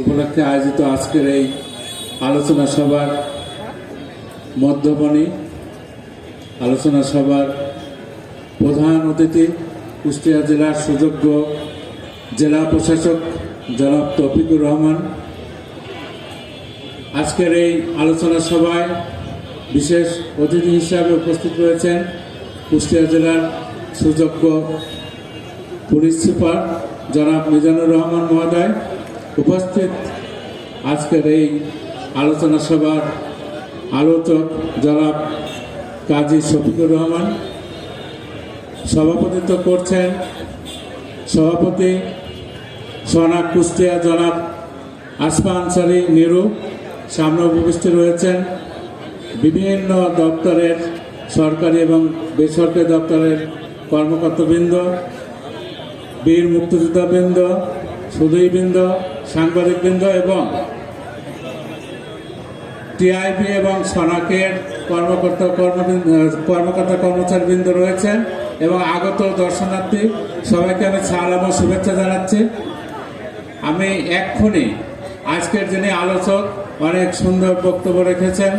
উপলক্ষে আয়োজিত আজকের এই আলোচনা সভার মধ্যমণি, আলোচনা সভার প্রধান অতিথি, কুষ্টিয়া জেলার সুযোগ্য জেলা প্রশাসক জনাব তৌফিকুর রহমান। আজকের এই আলোচনা সভায় বিশেষ অতিথি হিসাবে উপস্থিত রয়েছেন কুষ্টিয়া জেলার সুযোগ্য পুলিশ সুপার জনাব মিজানুর রহমান মহোদয় উপস্থিত আজকের এই আলোচনা সভার আলোচক জনাব কাজী শফিকুর রহমান, সভাপতিত্ব করছেন সভাপতি সোনা কুষ্টিয়া জনাব আসমা আনসারি নিরু, সামনে উপস্থিত রয়েছেন বিভিন্ন দপ্তরের সরকারি এবং বেসরকারি দপ্তরের কর্মকর্তাবৃন্দ, বীর মুক্তিযোদ্ধাবৃন্দ সুদীবৃন্দ সাংবাদিকবৃন্দ এবং টিআইবি এবং সনাকের কর্মকর্তা কর্মবৃন্দ, কর্মকর্তা কর্মচারীবৃন্দ রয়েছেন এবং আগত দর্শনার্থী সবাইকে আমি সালাম ও শুভেচ্ছা জানাচ্ছি। আমি এক্ষুনি আজকের যিনি আলোচক অনেক সুন্দর বক্তব্য রেখেছেন।